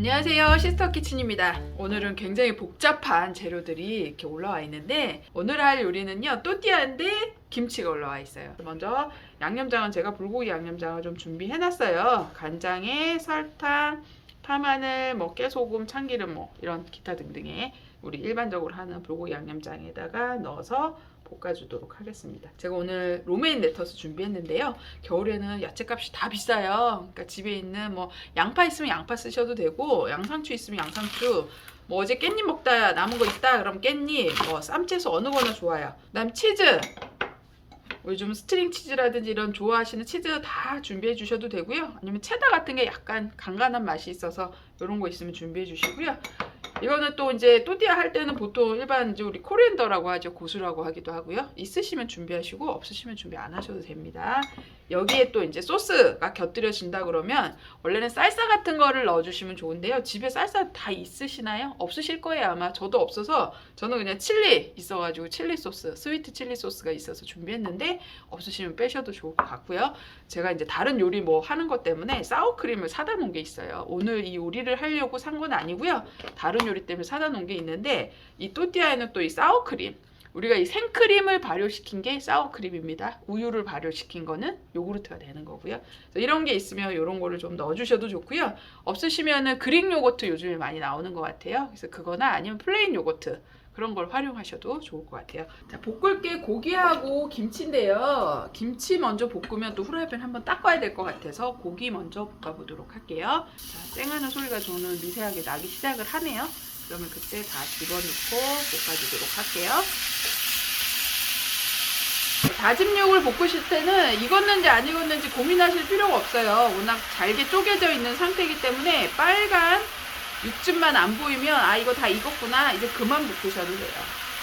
안녕하세요. 시스터 키친입니다. 오늘은 굉장히 복잡한 재료들이 이렇게 올라와 있는데 오늘 할 요리는요 또띠아인데 김치가 올라와 있어요. 먼저 양념장은 제가 불고기 양념장을 좀 준비해 놨어요. 간장에 설탕 파마늘 뭐 깨소금 참기름 뭐 이런 기타 등등의 우리 일반적으로 하는 불고기 양념장에다가 넣어서 볶아주도록 하겠습니다. 제가 오늘 로메인 레터스 준비했는데요. 겨울에는 야채값이 다 비싸요. 그러니까 집에 있는 뭐 양파 있으면 양파 쓰셔도 되고 양상추 있으면 양상추 뭐 어제 깻잎 먹다 남은 거 있다 그럼 깻잎 뭐 쌈채소 어느 거나 좋아요. 그다음 치즈 요즘 스트링 치즈라든지 이런 좋아하시는 치즈 다 준비해 주셔도 되고요. 아니면 체다 같은 게 약간 간간한 맛이 있어서 이런 거 있으면 준비해 주시고요. 이거는 또 이제 또띠아 할 때는 보통 일반 이제 우리 코리앤더라고 하죠. 고수라고 하기도 하고요. 있으시면 준비하시고 없으시면 준비 안 하셔도 됩니다. 여기에 또 이제 소스가 곁들여진다 그러면 원래는 쌀사 같은 거를 넣어주시면 좋은데요. 집에 쌀사 다 있으시나요? 없으실 거예요 아마. 저도 없어서 저는 그냥 칠리 있어가지고 칠리 소스, 스위트 칠리 소스가 있어서 준비했는데 없으시면 빼셔도 좋을 것 같고요. 제가 이제 다른 요리 뭐 하는 것 때문에 사워크림을 사다 놓은 게 있어요. 오늘 이 요리를 하려고 산 건 아니고요. 다른 요리 때문에 사다 놓은 게 있는데 이 또띠아에는 또 이 사워크림 우리가 이 생크림을 발효시킨 게 사워크림입니다. 우유를 발효시킨 거는 요구르트가 되는 거고요. 이런 게 있으면 이런 거를 좀 넣어주셔도 좋고요. 없으시면은 그릭 요거트 요즘에 많이 나오는 것 같아요. 그래서 그거나 아니면 플레인 요거트 그런 걸 활용하셔도 좋을 것 같아요. 자, 볶을 게 고기하고 김치인데요. 김치 먼저 볶으면 또 후라이팬 한번 닦아야 될 것 같아서 고기 먼저 볶아보도록 할게요. 자, 쨍하는 소리가 저는 미세하게 나기 시작을 하네요. 그러면 그때 다 집어넣고 볶아주도록 할게요. 다짐 육을 볶으실 때는 익었는지 안 익었는지 고민하실 필요가 없어요. 워낙 잘게 쪼개져 있는 상태이기 때문에 빨간 육즙만 안 보이면 아 이거 다 익었구나 이제 그만 볶으셔도 돼요.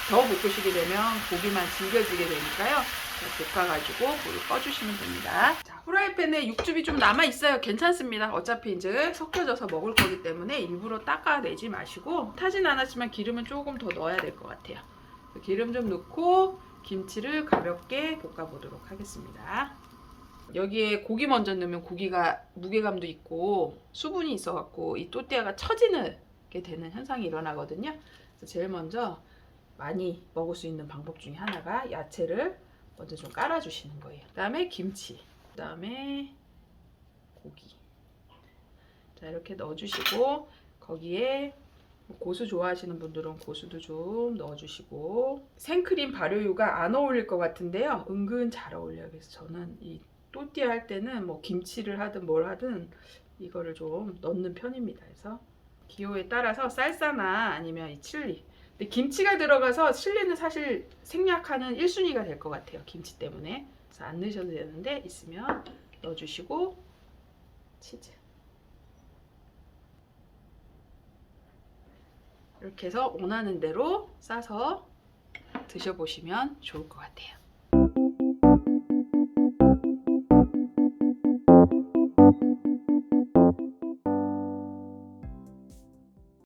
더 볶으시게 되면 고기만 질겨지게 되니까요. 자, 볶아가지고 불을 꺼주시면 됩니다. 자, 후라이팬에 육즙이 좀 남아 있어요. 괜찮습니다. 어차피 이제 섞여져서 먹을 거기 때문에 일부러 닦아내지 마시고 타진 않았지만 기름은 조금 더 넣어야 될 것 같아요. 기름 좀 넣고 김치를 가볍게 볶아보도록 하겠습니다. 여기에 고기 먼저 넣으면 고기가 무게감도 있고 수분이 있어갖고 이 또띠아가 처지게 되는 현상이 일어나거든요. 그래서 제일 먼저 많이 먹을 수 있는 방법 중에 하나가 야채를 먼저 좀 깔아주시는 거예요. 그다음에 김치, 그다음에 고기. 자 이렇게 넣어주시고 거기에 고수 좋아하시는 분들은 고수도 좀 넣어주시고 생크림 발효유가 안 어울릴 것 같은데요. 은근 잘 어울려요. 그래서 저는 이 또띠아 할 때는 뭐 김치를 하든 뭘 하든 이거를 좀 넣는 편입니다. 그래서 기호에 따라서 쌀사나 아니면 이 칠리. 근데 김치가 들어가서 칠리는 사실 생략하는 1순위가 될 것 같아요. 김치 때문에. 그래서 안 넣으셔도 되는데 있으면 넣어주시고 치즈. 이렇게 해서 원하는 대로 싸서 드셔보시면 좋을 것 같아요.